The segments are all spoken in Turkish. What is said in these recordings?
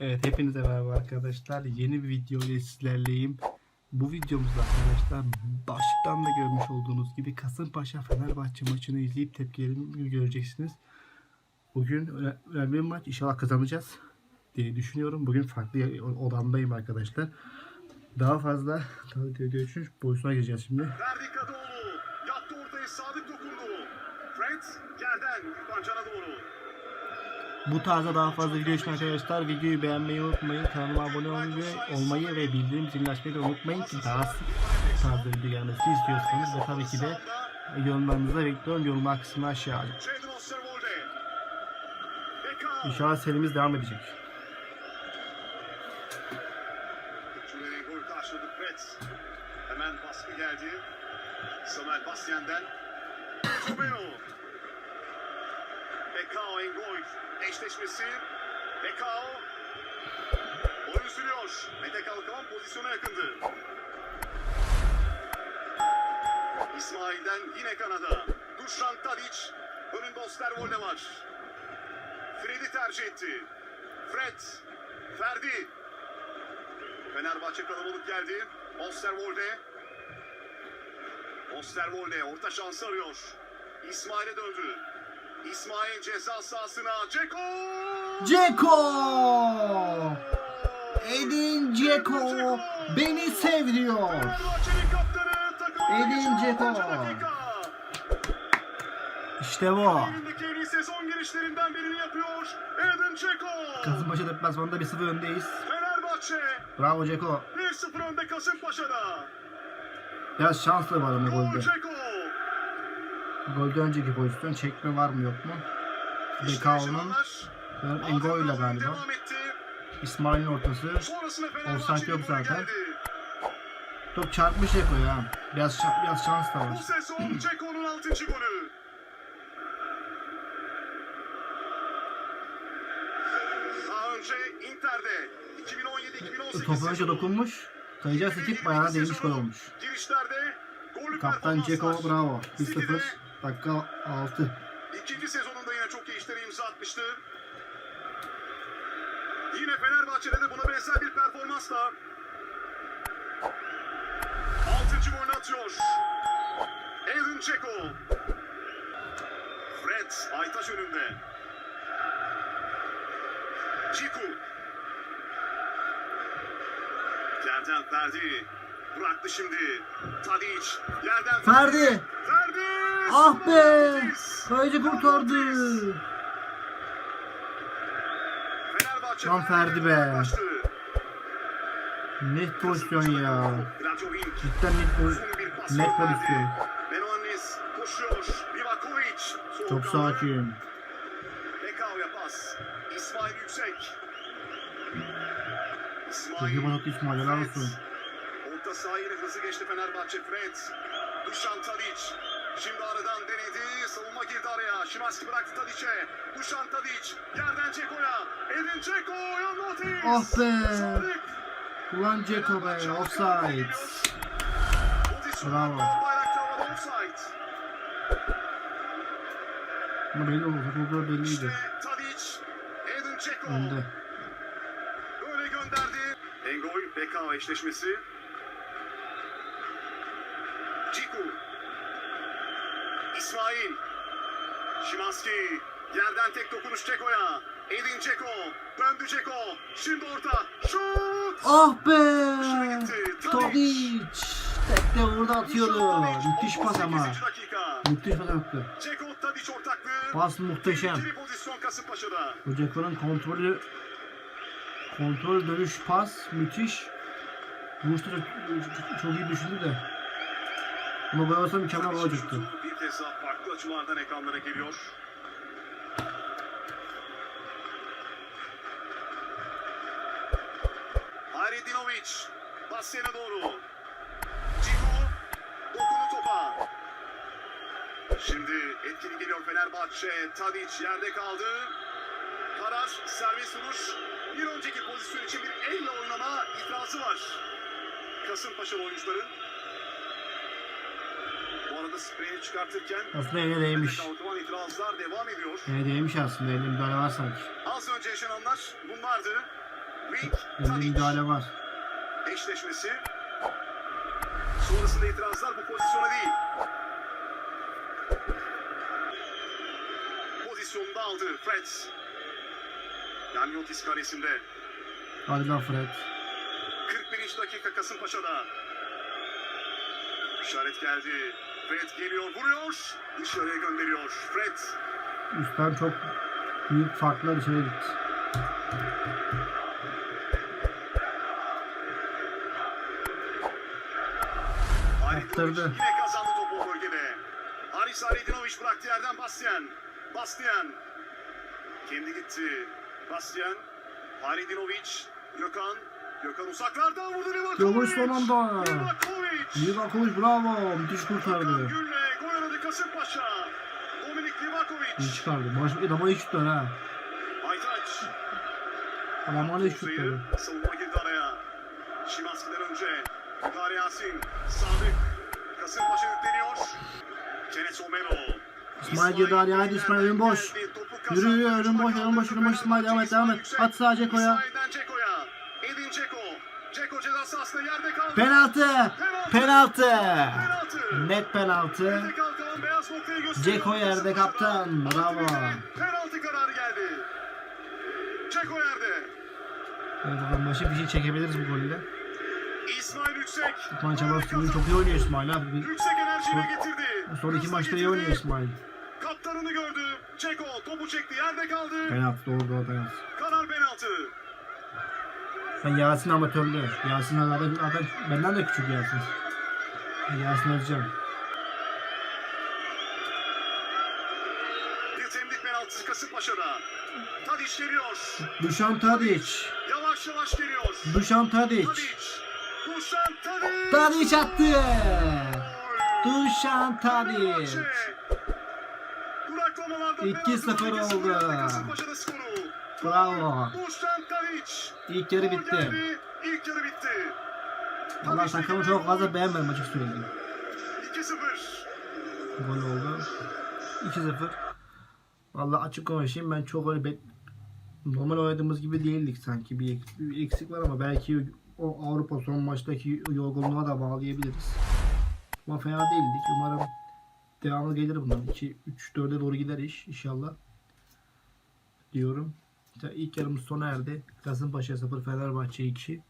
Evet hepinize merhaba arkadaşlar. Yeni bir video ile sizlerleyim. Bu videomuzda arkadaşlar başlıktan da görmüş olduğunuz gibi Kasımpaşa Fenerbahçe maçını izleyip tepkilerimi göreceksiniz. Bugün öne- önemli bir maç. İnşallah kazanacağız diye düşünüyorum. Bugün farklı odamdayım arkadaşlar. Daha fazla tabii görüşürüz. Boyusuna gireceğiz şimdi. Verdi Kadıoğlu. Yattı ortaya Sadık dokundu. Fred yerden İrfan Can'a doğru. Bu tarzda daha fazla video için arkadaşlar videoyu beğenmeyi unutmayın. Kanalıma abone olmayı, olmayı ve bildirim zilini açmayı da unutmayın ki daha sık tarzda video gelmesini istiyorsanız ve tabii ki de yorumlarınızı bekliyorum. Yorumlar kısmına aşağı. Beckham. İnşallah serimiz devam edecek. Hemen baskı geldi. Samuel Bastian'den. Bekao Engoy. Eşleşmesi. Bekao. Oyun sürüyor. Mete Kalkavan pozisyona yakındı. İsmail'den yine kanada. Dušan Tadic. Önünde Osterwolde var. Fred'i tercih etti. Fred. Ferdi. Fenerbahçe kalabalık geldi. Osterwolde. Osterwolde orta şansı arıyor. İsmail'e döndü. İsmail ceza sahasına. Ceko! Ceko! Edin Dzeko beni sev diyor. Fenerbahçe'nin kaptanı takımı Edin Dzeko. İşte bu. Sezon girişlerinden birini yapıyor. Edin Ceko. Kasımpaşa deplasmanında 1-0 öndeyiz. Fenerbahçe Bravo Ceko. 1-0 önde Kasımpaşa'da. Biraz şanslı var ama Gol golde. Ceko. Golde önceki pozisyon çekme var mı yok mu? Bekao'nun. Engoy'la Ardından galiba. İsmail'in ortası. Offside yok zaten. geldi. Top çarpmış Ceko ya. Biraz biraz şans da Bu var. sezon Ceko'nun 6. golü. Daha önce Inter'de 2017-2018 Topu önce dokunmuş. Sayacağız ekip bayağı değmiş gol olmuş. Girişlerde Kaptan Ceko bravo. City'de 1-0. Dakika 6. İkinci sezonunda yine çok iyi işlere imza atmıştı. Yine Fenerbahçe'de de buna benzer bir performansla altıncı golünü atıyor. Edin Dzeko. Fred Aytaş önünde. Ciku. Yerden Ferdi. Bıraktı şimdi. Tadic. Yerden Ferdi. Ferdi. Ah be. Kaleci kurtardı. Fenerbahçe Lan Ferdi be. Net pozisyon ya. Gracovic. Cidden net pozisyon. Net pozisyon. Çok sakin. Bekao'ya pas. İsmail Yüksek. Çok iyi balık İsmail helal olsun. Saha yine hızlı geçti Fenerbahçe. Fred. Dušan Tadic. Şimdi aradan denedi. Savunma girdi araya. Şimanski bıraktı Tadic'e. Dušan Tadic. Yerden Ceko'ya. Edin Ceko. Yanına Otis. Ah be. Sadık. Ulan Ceko be offside. Bravo. offside. Ama belli oldu. Futbolda belliydi. İşte Tadic. Edin Ceko. Önde. Böyle gönderdi. Engoy, Bekao eşleşmesi. Ciku. İsmail. Şimanski. Yerden tek dokunuş Ceko'ya. Edin Ceko. Döndü Ceko. Şimdi orta. Şut. Ah be. Tadic. Tek de vurdu atıyordu. Müthiş pas ama. 38. dakika. Müthiş pas attı. Ceko Tadic ortaklığı. Pas muhteşem. Pozisyon Kasımpaşa'da. Ceko'nun kontrolü kontrol dönüş pas müthiş. Vuruşta çok, çok iyi düşündü de. Ama gol olsa mükemmel olacaktı. Şutu Bir kez daha farklı açılardan ekranlara geliyor. Hayredinovic Basya'na doğru. Ciku dokundu topa. Şimdi etkili geliyor Fenerbahçe. Tadic yerde kaldı. Karar servis vuruş. Bir önceki pozisyon için bir elle oynama itirazı var. Kasımpaşa oyuncuların. Arada spreyi çıkartırken Aslında eline değmiş. kalkılan itirazlar devam ediyor. Eline değmiş aslında. Eline müdahale var sanki. Az önce yaşananlar bunlardı. Wing, Elinde Tadic. müdahale var. Eşleşmesi. Sonrasında itirazlar bu pozisyona değil. Pozisyonda aldı Fred. Yani Yotis karesinde. Hadi lan Fred. 41. dakika Kasımpaşa'da. İşaret geldi. Fred geliyor, vuruyor. Dışarıya gönderiyor. Fred. Üstten çok büyük farklar içeri gitti. Halidinovic Kaptırdı. yine kazandı topu bölgede. Haris Halidinovic bıraktı yerden Bastian. Bastian. Kendi gitti. Bastian. Halidinovic. Gökhan. Gökhan uzaklardan vurdu Livakovic. Son anda. Livakovic. Livakovic bravo. Müthiş kurtardı. Gül'le gol aradı Kasımpaşa. Dominik İyi Livakovic. çıkardı. Baş, adama hiç tutar ha. Aytaç. Adama tutar. Sayı, savunma girdi araya. Şimanski'den önce. Müdahale Yasin. Sadık. Kasımpaşa yükleniyor. Kenes Omero. İsmail girdi araya. Hadi İsmail önün boş. Yürü, yürü, önün boş, önün boş, önün boş. İsmail, devam et, devam et. At sağa Ceko'ya. Penaltı. Penaltı. Net penaltı. Ceko yerde kaptan. Bravo. Penaltı kararı geldi. Ceko yerde. Evet maçı bir şey çekebiliriz bu golle. İsmail Yüksek. İsmail Çabastı'nın çok iyi oynuyor İsmail abi. Yüksek enerjiyle getirdi. Son iki maçta iyi oynuyor İsmail. Kaptanını gördü. Ceko topu çekti yerde kaldı. Penaltı doğru doğru penaltı. Karar penaltı. Ben Yasin amatörlü. Yasin zaten, zaten benden de küçük Yasin. Yasin Özcan. Bir temlik penaltısı Kasımpaşa'da. Tadiç geliyor. Duşan Tadic. Yavaş yavaş geliyor. Tadic. Tadiç. Duşan Tadiç. Tadic attı. Fenerbahçe. Duraklamalarda 2-0 penaltı bölgesi oldu. Bravo. Tadiç. İlk yarı bitti. geldi, İlk yarı bitti. Valla takımı çok fazla beğenmedim açık söyleyeyim. 2-0. Gol oldu. 2-0. Valla açık konuşayım ben çok öyle bek... Normal oynadığımız gibi değildik sanki. Bir, ek- bir eksik var ama belki o Avrupa son maçtaki yorgunluğa da bağlayabiliriz. Ama fena değildik. Umarım devamı gelir bundan. 2 3 4'e doğru gider iş inşallah. Diyorum. İlk yarımız sona erdi. Kasımpaşa 0 Fenerbahçe 2.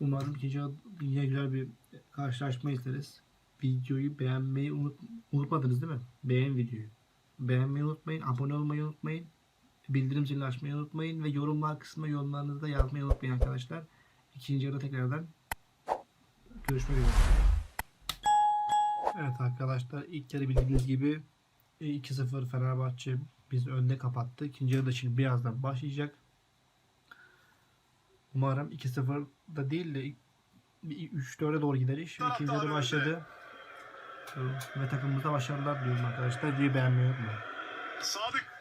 Umarım ikinci yine güzel bir karşılaşma izleriz videoyu beğenmeyi unut, unutmadınız değil mi? Beğen videoyu. Beğenmeyi unutmayın, abone olmayı unutmayın, bildirim zilini açmayı unutmayın ve yorumlar kısmına yorumlarınızı da yazmayı unutmayın arkadaşlar. İkinci yarıda tekrardan görüşmek üzere. Evet arkadaşlar ilk yarı bildiğiniz gibi e, 2-0 Fenerbahçe biz önde kapattı. İkinci yarıda şimdi birazdan başlayacak. Umarım 2-0 da değil de 3-4'e doğru gider iş. İkinci yarı başladı. Ve takımımıza başarılar diliyorum arkadaşlar. Videoyu beğenmeyi unutmayın. Sadık.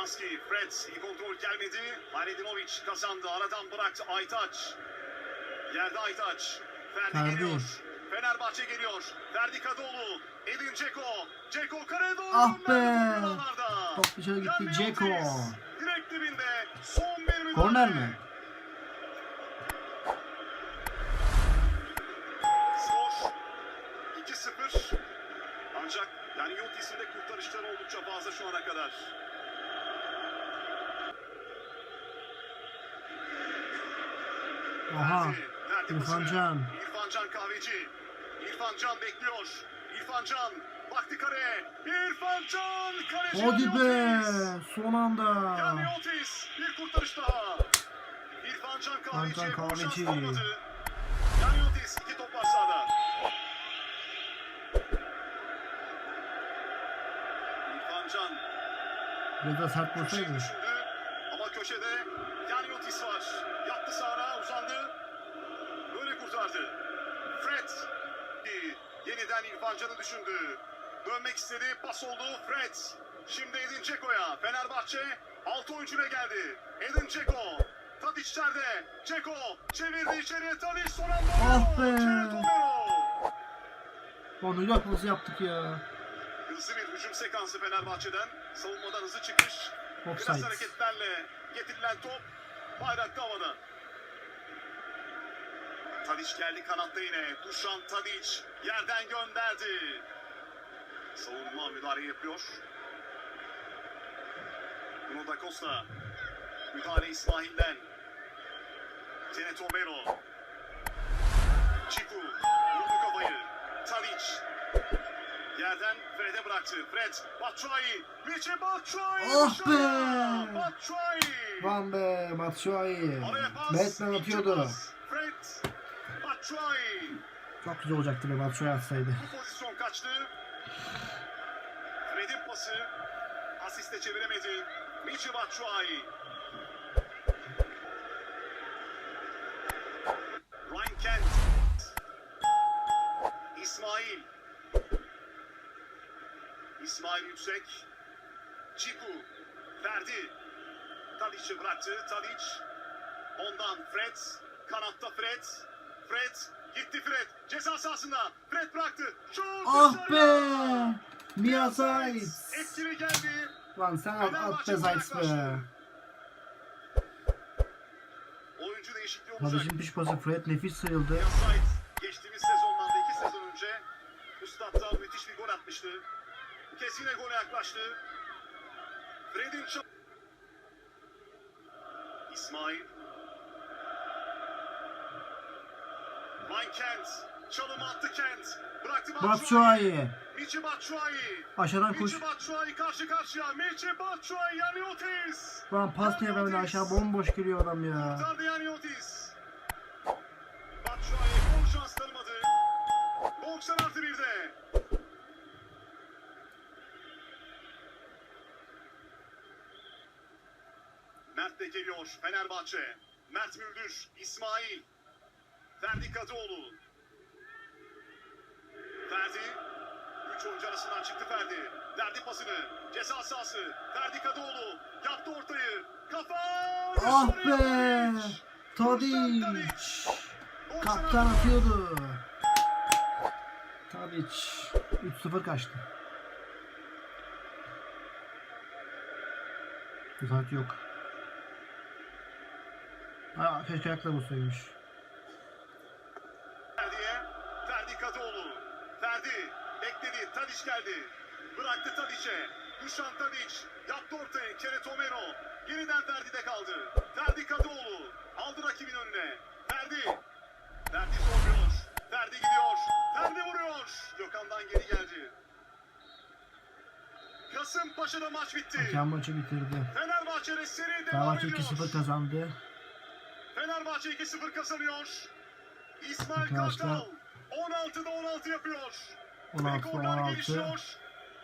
Şimanski. Fred. iyi kontrol gelmedi. Halidinovic kazandı. Aradan bıraktı. Aytaç. Yerde Aytaç. Ferdi, Ferdi. geliyor. Fenerbahçe geliyor. Ferdi Kadıoğlu. Edin Ceko. Ceko doğru Ah gönderdi be! alanlarda. Top dışarı gitti. Yanni Ceko. Ortiz. Direkt dibinde. Son bir müdahale. Korner mi? Skor 2-0. Ancak yani de kurtarışları oldukça fazla şu ana kadar. Aha. İrfan. Can. İrfan Can kahveci. İrfan Can bekliyor. İrfan Can baktı kareye. İrfan Can kaleci Hadi Yanni be. Otis. Son anda. Yani Otis bir kurtarış daha. İrfan Can kahveci. Gol şansı Kahveci. Yani Otis iki top var sahada. İrfan Can Biraz da sert köşeyi vursaydı. düşündü. Yeniden İrfan Can'ı düşündü. Dönmek istedi. Pas oldu. Fred. Şimdi Edin Ceko'ya. Fenerbahçe Altı oyuncuyla geldi. Edin Dzeko. Tadic içeride. Dzeko çevirdi içeriye. Tadic son anda. Ah be. Romero. Onu yapması yaptık ya. Hızlı bir hücum sekansı Fenerbahçe'den. Savunmadan hızlı çıkış. Biraz Offside. hareketlerle getirilen top bayrakta havada. Tadic geldi kanatta yine. Dušan Tadic yerden gönderdi. Savunma müdahale yapıyor. Bruno da Costa. Müdahale İsmail'den. Tenet Romero. Çiku. Vurdu kafayı. Tadic. Yerden Fred'e bıraktı. Fred, Batshuayi, Michi Batshuayi dışarıya! be! Batshuayi! Van be Batshuayi. Batman atıyordu. pas. Çok güzel olacaktı be Batshuayi atsaydı. Bu pozisyon kaçtı. Fred'in pası. Asiste çeviremedi. Michi Batshuayi. Ryan Kent. İsmail. İsmail Yüksek. Ciku. Ferdi. Tadic'i bıraktı. Tadic. Ondan Fred. Kanatta Fred. Fred. Gitti Fred. Ceza sahasında. Fred bıraktı. Şut Ah be! Mia Zayt. Etkili geldi. Lan sen at, at be Zayt be. Oyuncu değişikliği olacak. Kardeşim piş pası Fred nefis sayıldı. Mia Zayt geçtiğimiz sezondan da iki sezon önce Üstad'da müthiş bir gol atmıştı. Kez yine gole yaklaştı. Fred'in çap... İsmail. Van Kent. Çalım attı Kent. Bıraktı Batshuayi. Michi Batshuayi. Aşağıdan koş. Michi Batshuayi karşı karşıya. Michi Batshuayi yani Otis. Lan pas niye vermedi aşağı bomboş giriyor adam ya. Kurtardı yani Otis. Batshuayi gol şans tanımadı. 90 artı 1'de. Mert de geliyor Fenerbahçe. Mert Müldür, İsmail. Ferdi Kadıoğlu. Ferdi. Üç oyuncu arasından çıktı Ferdi. Verdi pasını. Ceza sahası. Ferdi Kadıoğlu. Yaptı ortayı. Kafa. Ah be! Tadic. Tadic. 90 Kaptan atıyordu. Tadic. 3-0 kaçtı. Uzak yok. Aa, keşke ayakla bulsaymış. Ferdi'ye. Ferdi Kadıoğlu. Ferdi bekledi. Tadiç geldi. Bıraktı Tadiç'e. Dušan Tadiç. Yaptı ortayı. Keret Omero. Yeniden Ferdi'de kaldı. Ferdi Kadıoğlu. Aldı rakibin önüne. Ferdi. Ferdi zorluyor. Ferdi gidiyor. Ferdi vuruyor. Gökhan'dan geri geldi. Kasımpaşa'da maç bitti. Hakem maçı bitirdi. Fenerbahçe'de seri devam Fenerbahçe ediyor. 2-0 kazandı. Fenerbahçe 2-0 kazanıyor. İsmail Arkadaşlar, Kartal 16'da 16 yapıyor. 16'da Rekorlar 16. gelişiyor.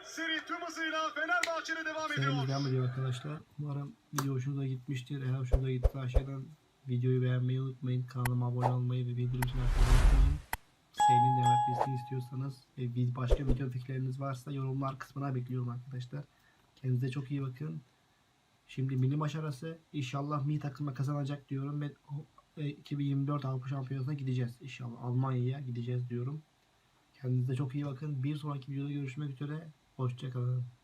Seri tüm hızıyla Fenerbahçe'de devam ediyor. Serimiz devam ediyor arkadaşlar. Umarım video hoşunuza gitmiştir. Eğer hoşunuza gitti aşağıdan videoyu beğenmeyi unutmayın. Kanalıma abone olmayı ve bildirim zilini açmayı unutmayın. Serinin devam etmesini istiyorsanız ve bir başka video fikirleriniz varsa yorumlar kısmına bekliyorum arkadaşlar. Kendinize çok iyi bakın. Şimdi milli maç arası inşallah mi takımı kazanacak diyorum ve 2024 Avrupa Şampiyonası'na gideceğiz inşallah. Almanya'ya gideceğiz diyorum. Kendinize çok iyi bakın. Bir sonraki videoda görüşmek üzere. Hoşçakalın.